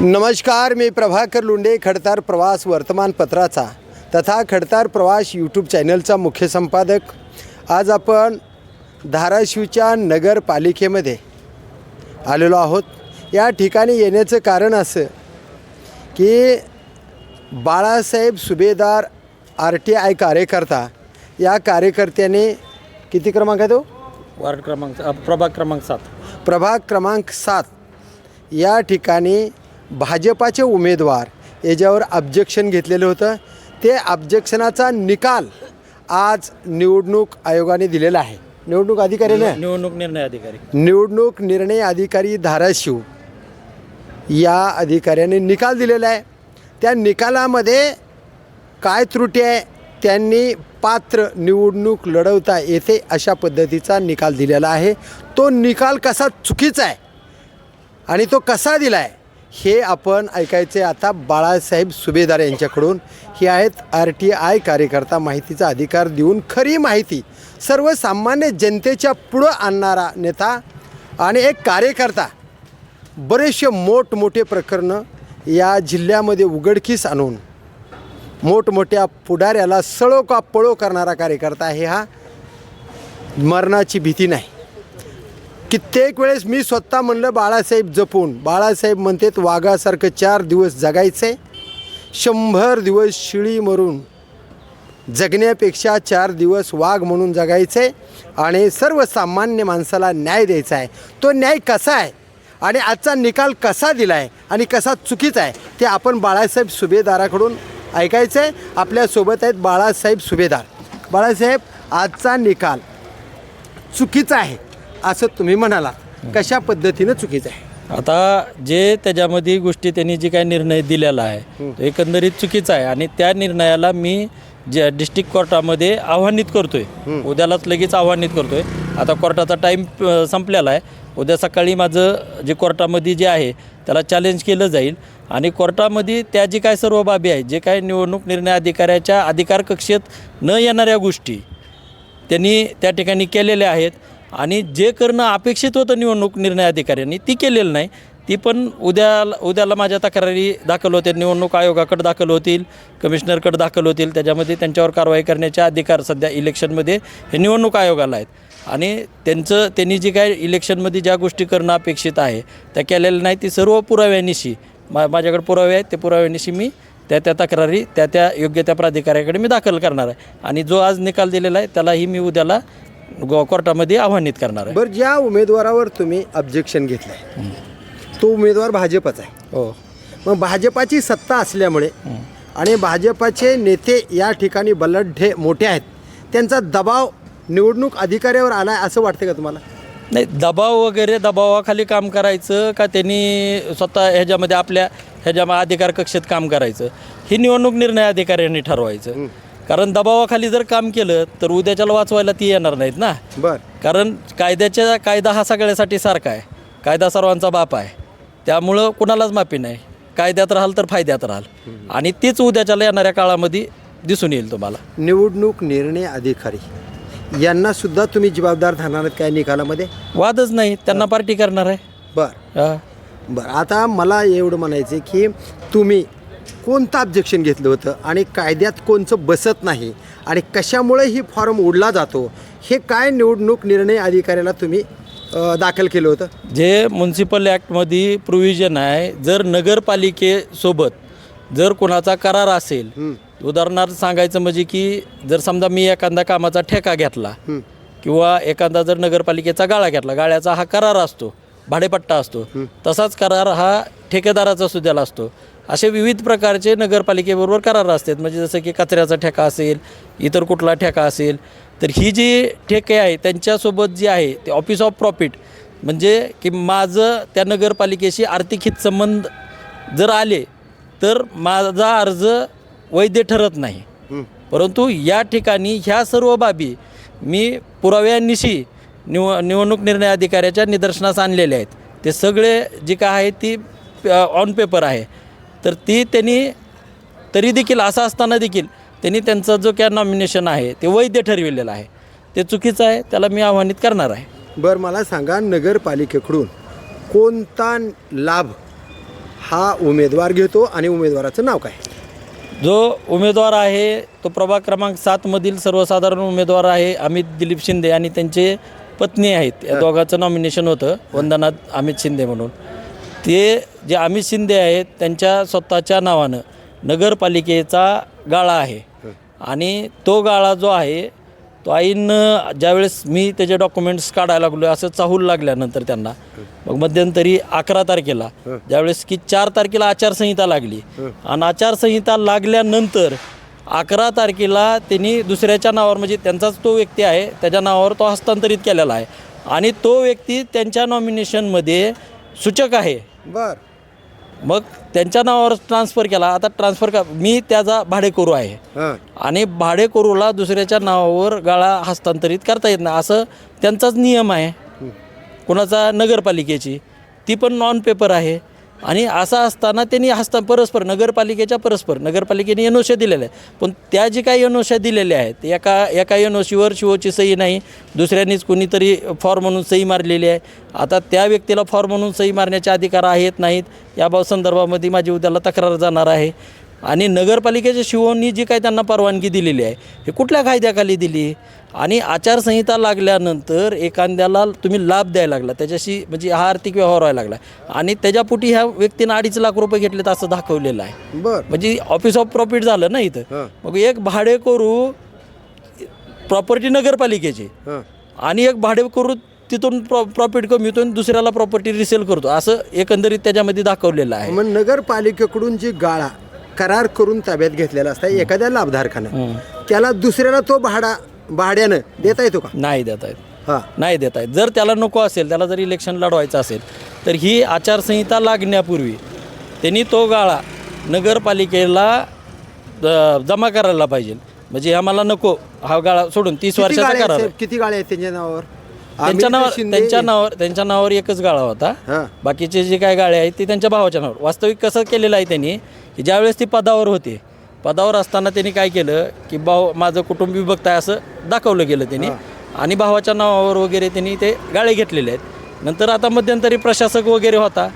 नमस्कार मी प्रभाकर लोंढे खडतार प्रवास वर्तमानपत्राचा तथा खडतार प्रवास यूट्यूब चॅनलचा मुख्य संपादक. आज आपण धाराशिवच्या नगरपालिकेमध्ये आलेलो आहोत. या ठिकाणी येण्याचं कारण असं की Balasaheb Subhedar R T I कार्यकर्ता या कार्यकर्त्याने किती क्रमांक आहे तो? वार्ड क्रमांक प्रभाग क्रमांक सात. प्रभाग क्रमांक सात. या ठिकाणी भाजपाचे उमेदवार याच्यावर ऑब्जेक्शन घेतलेलं होतं. ते ऑब्जेक्शनाचा निकाल आज निवडणूक आयोगाने दिलेला आहे. निवडणूक अधिकाऱ्याने निवडणूक निर्णय अधिकारी. निवडणूक निर्णय अधिकारी धाराशिव या अधिकाऱ्याने निकाल दिलेला आहे. त्या निकालामध्ये काय त्रुटी आहे त्यांनी पात्र निवडणूक लढवता येते अशा पद्धतीचा निकाल दिलेला आहे. तो निकाल कसा चुकीचा आहे आणि तो कसा दिला आहे हे आपण ऐकायचे आता बाळासाहेब सुभेदार यांच्याकडून. हे आहेत आर टी आय कार्यकर्ता माहितीचा अधिकार देऊन खरी माहिती. सर्वसामान्य जनतेच्या पुढं आणणारा नेता आणि एक कार्यकर्ता. बरेचसे मोठमोठे प्रकरणं या जिल्ह्यामध्ये उघडकीस आणून. मोठमोठ्या पुढाऱ्याला सळो का पळो करणारा कार्यकर्ता आहे हा. मरणाची भीती नाही. कित्येक वेळेस मी स्वतः म्हणलं बाळासाहेब जपून. बाळासाहेब म्हणतात वाघासारखं चार दिवस जगायचं आहे शंभर दिवस शिळी मरून. जगण्यापेक्षा चार दिवस वाघ म्हणून जगायचे आणि सर्वसामान्य माणसाला न्याय द्यायचा आहे तो न्याय कसा आहे आणि आजचा निकाल कसा दिला आहे आणि कसा चुकीचा आहे ते आपण बाळासाहेब सुभेदाराकडून ऐकायचं आहे आपल्यासोबत आहेत बाळासाहेब सुभेदार. बाळासाहेब आजचा निकाल चुकीचा आहे. असं तुम्ही म्हणाला. कशा पद्धतीनं चुकीचं आहे? आता जे त्याच्यामध्ये गोष्टी त्यांनी जी काही निर्णय दिलेला आहे तो एकंदरीत चुकीचा आहे. आणि त्या निर्णयाला मी जे डिस्ट्रिक्ट कोर्टामध्ये आव्हानित करतोय. उद्यालाच लगेच आव्हानित करतोय. आता कोर्टाचा टाईम संपलेला आहे. उद्या सकाळी माझं जे कोर्टामध्ये जे आहे त्याला चॅलेंज केलं जाईल. आणि कोर्टामध्ये त्या जी काय सर्व बाबी आहेत जे काय निवडणूक निर्णय अधिकाऱ्याच्या अधिकार कक्षेत न येणाऱ्या गोष्टी त्यांनी त्या ठिकाणी केलेल्या आहेत. आणि जे करणं अपेक्षित होतं निवडणूक निर्णय अधिकाऱ्यांनी ती केलेलं नाही. ती पण उद्या उद्याला माझ्या तक्रारी दाखल होतील. निवडणूक आयोगाकडे दाखल होतील कमिशनरकडे दाखल होतील. त्याच्यामध्ये त्यांच्यावर कारवाई करण्याचे अधिकार सध्या इलेक्शनमध्ये हे निवडणूक आयोगाला आहेत. आणि त्यांचं त्यांनी जी काय इलेक्शनमध्ये ज्या गोष्टी करणं अपेक्षित आहे त्या केलेल्या नाही ती सर्व पुराव्यानिशी मा माझ्याकडे पुरावे आहेत. ते पुराव्यानिशी मी त्या त्या तक्रारी त्या त्या योग्य त्या प्राधिकाऱ्याकडे मी दाखल करणार आहे. आणि जो आज निकाल दिलेला आहे त्यालाही मी उद्याला गो कोर्टामध्ये आव्हानित करणार आहे. बरं ज्या उमेदवारावर तुम्ही ऑब्जेक्शन घेतलं आहे तो उमेदवार भाजपचा आहे. हो. मग भाजपाची सत्ता असल्यामुळे आणि भाजपाचे नेते या ठिकाणी बलढ्ढे मोठे आहेत त्यांचा दबाव निवडणूक अधिकाऱ्यावर आला आहे असं वाटतं का तुम्हाला? नाही दबाव वगैरे दबावाखाली काम करायचं का त्यांनी स्वतः ह्याच्यामध्ये आपल्या ह्याच्या अधिकार कक्षेत काम करायचं? ही निवडणूक निर्णय अधिकाऱ्यांनी ठरवायचं. कारण दबावाखाली जर काम केलं तर उद्याच्याला वाचवायला ती येणार नाहीत ना. बर. कारण कायद्याच्या कायदा हा सगळ्यासाठी सारखा आहे. कायदा सर्वांचा बाप आहे. त्यामुळं कुणालाच माफी नाही. कायद्यात राहाल तर फायद्यात राहाल. आणि तीच उद्याच्याला येणाऱ्या काळामध्ये दिसून येईल तुम्हाला. निवडणूक निर्णय अधिकारी. यांना सुद्धा तुम्ही जबाबदार धरणार काय निकालामध्ये? वादच नाही. त्यांना पार्टी करणार आहे. बर. हा. बरं. आता मला एवढं म्हणायचं की तुम्ही कोणतं ऑब्जेक्शन घेतलं होतं? आणि कायद्यात कोणचं बसत नाही? आणि कशामुळे ही फॉर्म उडला जातो? हे काय निवडणूक निर्णय अधिकाऱ्याला तुम्ही दाखल केलं होतं? जे म्युन्सिपल ॲक्टमध्ये प्रोव्हिजन आहे जर नगरपालिकेसोबत जर कोणाचा करार असेल उदाहरणार्थ सांगायचं म्हणजे की जर समजा मी एखादा कामाचा ठेका घेतला किंवा एखादा जर नगरपालिकेचा गाळा घेतला गाळ्याचा हा करार असतो भाडेपट्टा असतो तसाच करार हा ठेकेदाराचा सुद्धा असतो. असे विविध प्रकारचे नगरपालिकेबरोबर करार असतात. म्हणजे जसं की कचऱ्याचा ठेका असेल इतर कुठला ठेका असेल तर ही जी ठेके आहे त्यांच्यासोबत जी आहे ते ऑफिस ऑफ प्रॉफिट म्हणजे की माझं त्या नगरपालिकेशी आर्थिक हितसंबंध जर आले तर माझा अर्ज वैध ठरत नाही. परंतु या ठिकाणी ह्या सर्व बाबी मी पुराव्यांनिशी निव निवडणूक निर्णय अधिकाऱ्याच्या निदर्शनास आणलेल्या आहेत. ते सगळे जे काय आहे ती ऑन पेपर आहे. तर ती त्यांनी तरी देखील असं असताना देखील त्यांनी त्यांचं जो काय नॉमिनेशन आहे ते वैध ठरविलेलं आहे. ते चुकीचं आहे त्याला मी आव्हानित करणार आहे. बरं मला सांगा नगरपालिकेकडून कोणता लाभ हा उमेदवार घेतो आणि उमेदवाराचं नाव काय? जो उमेदवार आहे तो प्रभाग क्रमांक सातमधील सर्वसाधारण उमेदवार आहे अमित दिलीप शिंदे आणि त्यांचे पत्नी आहेत. या दोघांचं नॉमिनेशन होतं वंदना अमित शिंदे म्हणून. ते जे अमित शिंदे आहेत त्यांच्या स्वतःच्या नावानं नगरपालिकेचा गाळा आहे. आणि तो गाळा जो आहे तो आईनं ज्यावेळेस मी त्याचे डॉक्युमेंट्स काढायला लागलो असं चाहूल लागल्यानंतर त्यांना. मग मध्यंतरी अकरा तारखेला ज्यावेळेस की चार तारखेला आचारसंहिता लागली. आणि आचारसंहिता लागल्यानंतर अकरा तारखेला त्यांनी दुसऱ्याच्या नावावर म्हणजे त्यांचाच तो व्यक्ती आहे त्याच्या नावावर तो हस्तांतरित केलेला आहे. आणि तो व्यक्ती त्यांच्या नॉमिनेशनमध्ये सूचक आहे. बर. मग त्यांच्या नावावर ट्रान्सफर केला. आता ट्रान्सफर का मी त्याचा भाडेकरू आहे. हां. आणि भाडेकरूला दुसऱ्याच्या नावावर गाळा हस्तांतरित करता येत नाही. असं त्यांचाच नियम आहे. कुणाचा नगरपालिकेची. ती पण नॉन पेपर आहे. आणि असं असताना त्यांनी हस्ता परस्पर नगरपालिकेच्या परस्पर नगरपालिकेने एनओशा दिलेल्या आहेत. पण त्या जी काही एनओशा दिलेल्या आहेत एका एका एनओशीवर शिवोची सही नाही दुसऱ्यांनीच कुणीतरी फॉर्म म्हणून सही मारलेली आहे. आता त्या व्यक्तीला फॉर्म म्हणून सही मारण्याचे अधिकार आहेत नाहीत याबाबत संदर्भामध्ये माझी उद्याला तक्रार जाणार आहे. आणि नगरपालिकेच्या शिवोनी जी काही त्यांना परवानगी दिलेली आहे हे कुठल्या कायद्याखाली दिली? आणि आचारसंहिता लागल्यानंतर एखाद्याला तुम्ही लाभ द्यायला लागला. त्याच्याशी म्हणजे हा आर्थिक व्यवहार व्हायला लागला. आणि त्याच्यापोटी ह्या व्यक्तीनं अडीच लाख रुपये घेतलेत असं दाखवलेलं आहे. बर. म्हणजे ऑफिस ऑफ प्रॉफिट झालं ना. इथं. मग एक भाडेकरू प्रॉपर्टी नगरपालिकेची. आणि एक भाडेकरू तिथून प्रॉ प्रॉफिट कमीतून दुसऱ्याला प्रॉपर्टी रिसेल करतो. असं एकंदरीत त्याच्यामध्ये दाखवलेलं आहे. मग नगरपालिकेकडून जी गाळा करार करून ताब्यात घेतलेला असता एखाद्या लाभधारकानं. त्याला दुसऱ्याला तो भाडा भाड्यानं देता येतो का? नाही देता येत. हां. नाही देता येत. जर त्याला नको असेल त्याला जर इलेक्शन लढवायचं असेल तर ही आचारसंहिता लागण्यापूर्वी त्यांनी तो गाळा नगरपालिकेला जमा करायला पाहिजे. म्हणजे आम्हाला नको हा गाळा सोडून तीस किती वर्षाचा करार आहेत? आहे. किती गाळे आहेत त्यांच्या नावावर? त्यांच्या नावावर शिंदे- त्यांच्या नावावर त्यांच्या नावावर एकच गाळा होता. हां. बाकीचे जे काय गाळे आहेत ते त्यांच्या भावाच्या नावावर. वास्तविक कसं केलेलं आहे त्यांनी की ज्यावेळेस ती पदावर होते पदावर असताना त्यांनी काय केलं की भाऊ माझं कुटुंब विभक्त आहे असं दाखवलं गेलं त्यांनी. आणि भावाच्या नावावर वगैरे त्यांनी ते गाळे घेतलेले आहेत. नंतर आता मध्यंतरी प्रशासक वगैरे होता.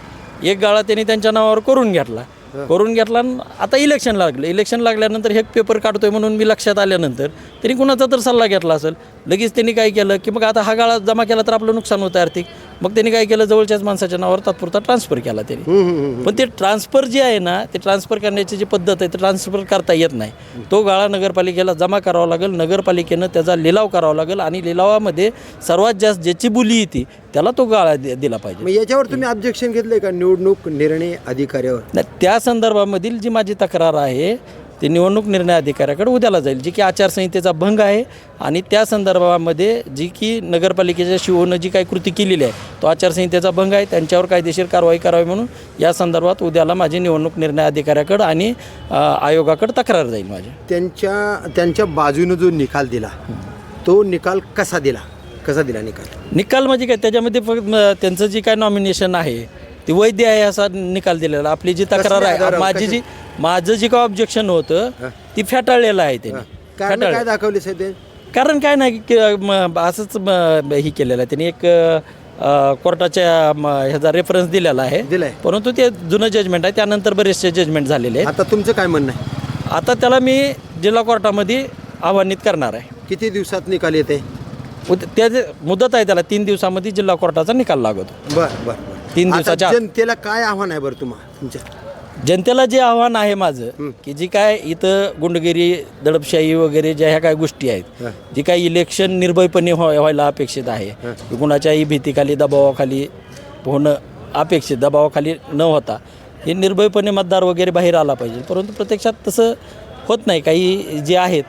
एक गाळा त्यांनी त्यांच्या नावावर करून घेतला. करून घेतला आता इलेक्शन लागलं. इलेक्शन लागल्यानंतर हे पेपर काढतोय म्हणून मी लक्षात आल्यानंतर त्यांनी कुणाचा तर सल्ला घेतला असेल. लगेच त्यांनी काय केलं की मग आता हा गाळा जमा केला तर आपलं नुकसान होतं आर्थिक. मग त्यांनी काय केलं? जवळच्याच माणसाच्या नावावर तात्पुरता ट्रान्सफर केला त्यांनी. पण ते ट्रान्सफर जे आहे ना ते ट्रान्सफर करण्याची जी पद्धत आहे ते ट्रान्सफर करता येत नाही. तो गाळा नगरपालिकेला जमा करावा लागेल. नगरपालिकेनं त्याचा लिलाव करावा लागेल आणि लिलावामध्ये सर्वात जास्त ज्याची बोली येते त्याला तो गाळा दि- दिला पाहिजे. मग याच्यावर तुम्ही ऑब्जेक्शन घेतलंय का? निवडणूक निर्णय अधिकाऱ्यावर? नाही त्या संदर्भामधील जी माझी तक्रार आहे ती निवडणूक निर्णय अधिकाऱ्याकडे उद्याला जाईल जी की आचारसंहितेचा भंग आहे. आणि त्या संदर्भामध्ये जी की नगरपालिकेच्या शिवोनं जी काही कृती केलेली आहे तो आचारसंहितेचा भंग आहे. त्यांच्यावर कायदेशीर कारवाई करावी म्हणून या संदर्भात उद्याला माझी निवडणूक निर्णय अधिकाऱ्याकडं आणि आयोगाकडे तक्रार जाईल माझी. त्यांच्या त्यांच्या बाजूने जो निकाल दिला तो निकाल कसा दिला? कसा दिला निकाल? निकाल म्हणजे काय? त्याच्यामध्ये फक्त त्यांचं जी काय नॉमिनेशन आहे ती वैध आहे असा निकाल दिलेला. आपली जी तक्रार आहे? माझी जी माझं जे काय ऑब्जेक्शन होतं ती फेटाळलेलं आहे त्यांनी. कारण. काय दाखवले सध्या कारण काय नाही की असंच हे केलेलं आहे. त्यांनी एक कोर्टाच्या ह्याचा रेफरन्स दिलेला आहे. परंतु ते जुनं जजमेंट आहे. त्यानंतर बरेचसे जजमेंट झालेले आहेत. आता तुमचं काय म्हणणं आहे? आता त्याला मी जिल्हा कोर्टामध्ये आव्हानित करणार आहे. किती दिवसात निकाल येते? त्याचे मुदत आहे त्याला तीन दिवसामध्ये जिल्हा कोर्टाचा निकाल लागतो. बर बर तीन दिवसाच्या. जनतेला काय आव्हान आहे बरं तुम्हाला तुमच्या? जनतेला जे आव्हान आहे माझं की जी काय इथं गुंडगिरी दडपशाही वगैरे ज्या ह्या काय गोष्टी आहेत हं. जी काय इलेक्शन निर्भयपणे व्हाय- व्हायला अपेक्षित आहे. कुणाच्याही भीतीखाली दबावाखाली होणं अपेक्षित दबावाखाली न होता हे निर्भयपणे मतदार वगैरे बाहेर आला पाहिजे. परंतु प्रत्यक्षात तसं होत नाही. काही जे आहेत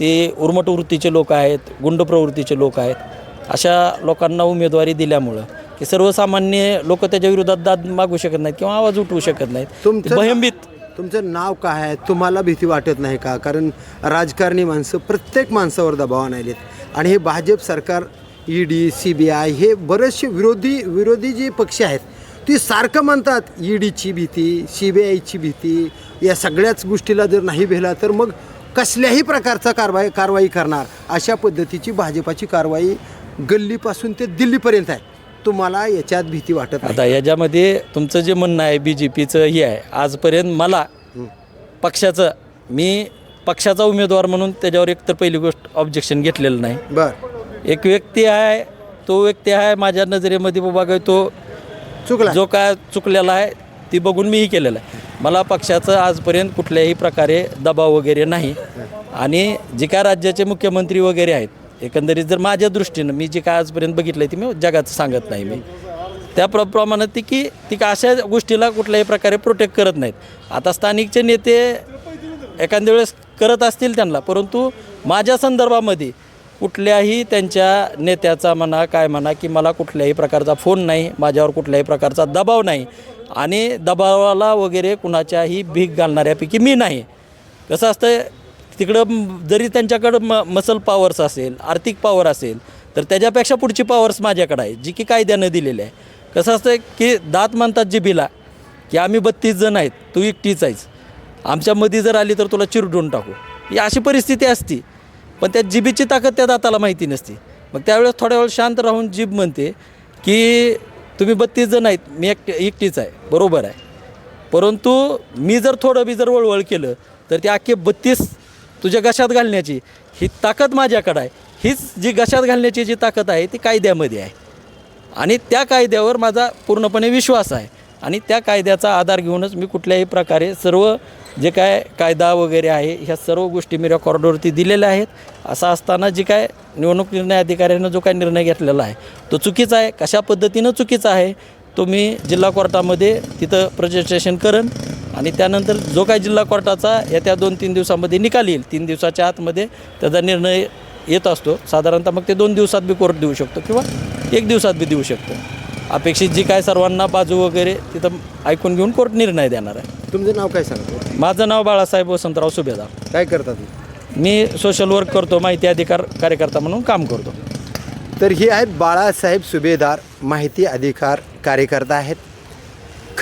ते उर्मट वृत्तीचे लोक आहेत गुंड प्रवृत्तीचे लोक आहेत अशा लोकांना उमेदवारी दिल्यामुळं की सर्वसामान्य लोक त्याच्या विरोधात दाद मागू शकत नाहीत किंवा आवाज उठवू शकत नाहीत. तुमचं भयंबित तुमचं नाव काय आहे? तुम्हाला भीती वाटत नाही का? कारण राजकारणी माणसं प्रत्येक माणसावर दबाव आणायलेत आणि हे भाजप सरकार E D C B I हे बरेचसे विरोधी विरोधी जे पक्ष आहेत ते सारखं म्हणतात ई डीची भीती सी बी आयची भीती या सगळ्याच गोष्टीला जर नाही भेला तर मग कसल्याही प्रकारचा कारवाई कारवाई करणार अशा पद्धतीची भाजपाची कारवाई गल्लीपासून ते दिल्लीपर्यंत आहे. तुम्हाला याच्यात भीती वाटत नाही. आता याच्यामध्ये तुमचं जे म्हणणं आहे बी जे पीचं हे आहे आजपर्यंत मला पक्षाचं मी पक्षाचा उमेदवार म्हणून त्याच्यावर एक तर पहिली गोष्ट ऑब्जेक्शन घेतलेलं नाही. बर. एक व्यक्ती आहे तो व्यक्ती आहे माझ्या नजरेमध्ये बाबा काय तो चुकला. जो काय चुकलेला आहे ती बघून मीही केलेलं आहे. मला पक्षाचं आजपर्यंत कुठल्याही प्रकारे दबाव वगैरे नाही. आणि जे काय राज्याचे मुख्यमंत्री वगैरे आहेत एकंदरीत जर माझ्या दृष्टीनं मी जे काय आजपर्यंत बघितलं आहे ती मी जगाचं सांगत नाही मी. त्या प्र प्रमाणात ती की ती का अशा गोष्टीला कुठल्याही प्रकारे प्रोटेक्ट करत नाहीत. आता स्थानिकचे नेते एखाद्या वेळेस करत असतील त्यांना परंतु माझ्या संदर्भामध्ये कुठल्याही त्यांच्या नेत्याचा म्हणा काय म्हणा की मला कुठल्याही प्रकारचा फोन नाही माझ्यावर कुठल्याही प्रकारचा दबाव नाही आणि दबावाला वगैरे कुणाच्याही भीक घालणाऱ्यापैकी मी नाही. कसं असतं तिकडं जरी त्यांच्याकडं म मसल पॉवर्स असेल आर्थिक पॉवर असेल तर त्याच्यापेक्षा पुढची पॉवर्स माझ्याकडे आहे जी की कायद्यानं दिलेली आहे. कसं असतं की दात म्हणतात जिबीला की आम्ही बत्तीस जण आहेत तू एकटीच आहेस. आमच्यामध्ये जर आली तर तुला चिरडून टाकू. ही अशी परिस्थिती असती. पण त्या जिबीची ताकद त्या दाताला माहिती नसती. मग त्यावेळेस थोड्या वेळ शांत राहून जीब म्हणते की तुम्ही बत्तीस जण आहेत मी एक एकटीच आहे. बरोबर आहे. परंतु मी जर थोडं बी जर वळवळ केलं तर ते अख्खे बत्तीस तुझ्या घशात घालण्याची. ही ताकद माझ्याकडं आहे. हीच जी घशात घालण्याची जी ताकद आहे ती कायद्यामध्ये आहे. आणि त्या कायद्यावर माझा पूर्णपणे विश्वास आहे. आणि त्या कायद्याचा आधार घेऊनच मी कुठल्याही प्रकारे सर्व जे काय कायदा वगैरे आहे ह्या सर्व गोष्टी मी रेकॉर्डवरती दिलेल्या आहेत. असं असताना जी काय निवडणूक निर्णय अधिकाऱ्यानं जो काय निर्णय घेतलेला आहे तो चुकीचा आहे. कशा पद्धतीनं चुकीचा आहे तो मी जिल्हा कोर्टामध्ये तिथं प्रजेस्ट्रेशन करेन. आणि त्यानंतर जो काय जिल्हा कोर्टाचा येत्या दोन तीन दिवसामध्ये निकाल येईल तीन दिवसाच्या आतमध्ये त्याचा निर्णय येत असतो. साधारणतः मग ते दोन दिवसात बी कोर्ट देऊ शकतो किंवा एक दिवसात बी देऊ शकतो. अपेक्षित जी काय सर्वांना बाजू वगैरे तिथं ऐकून घेऊन कोर्ट निर्णय देणार आहे. तुमचं नाव काय सांगतो माझं नाव बाळासाहेब वसंतराव सुभेदार. काय करता तुम्ही? मी सोशल वर्क करतो माहिती अधिकार कार्यकर्ता म्हणून काम करतो. तर हे आहेत बाळासाहेब सुभेदार माहिती अधिकार कार्यकर्ता आहेत.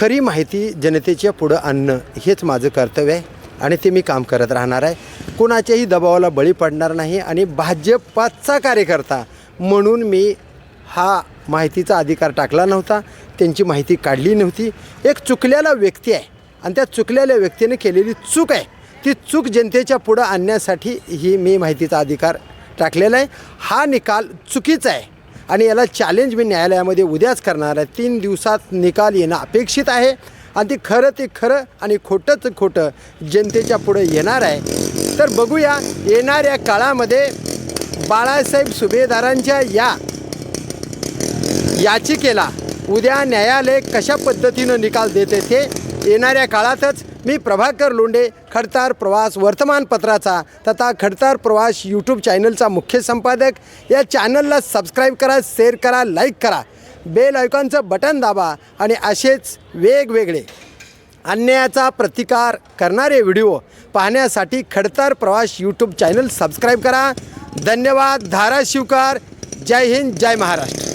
खरी माहिती जनतेच्या पुढं आणणं हेच माझं कर्तव्य आहे आणि ते मी काम करत राहणार आहे. कोणाच्याही दबावाला बळी पडणार नाही आणि भाजपाचा कार्यकर्ता म्हणून मी हा माहितीचा अधिकार टाकला नव्हता त्यांची माहिती काढली नव्हती. एक चुकलेला व्यक्ती आहे आणि त्या चुकलेल्या व्यक्तीने केलेली चूक आहे. ती चूक जनतेच्या पुढं आणण्यासाठी ही मी माहितीचा अधिकार टाकलेला आहे. हा निकाल चुकीचा आहे. आणि याला चॅलेंज मी न्यायालयामध्ये उद्याच करणार आहे. तीन दिवसात निकाल येणं अपेक्षित आहे. आणि ते खरं ते खरं आणि खोटंच खोटं जनतेच्या पुढे येणार आहे. तर बघूया येणाऱ्या काळामध्ये बाळासाहेब सुभेदारांच्या या याचिकेला उद्या न्यायालय कशा पद्धतीनं निकाल देते ते येणाऱ्या काळातच मी प्रभाकर लोंडे खडतार प्रवास वर्तमानपत्राचा तथा खडतार प्रवास यूट्यूब चॅनलचा मुख्य संपादक. या चॅनलला सबस्क्राईब करा शेअर करा लाईक करा. बेल आयकॉनचं बटन दाबा आणि असेच वेगवेगळे अन्यायाचा प्रतिकार करणारे व्हिडिओ पाहण्यासाठी खडतार प्रवास यूट्यूब चॅनल सबस्क्राईब करा. धन्यवाद. धाराशिवकार. जय हिंद. जय महाराष्ट्र.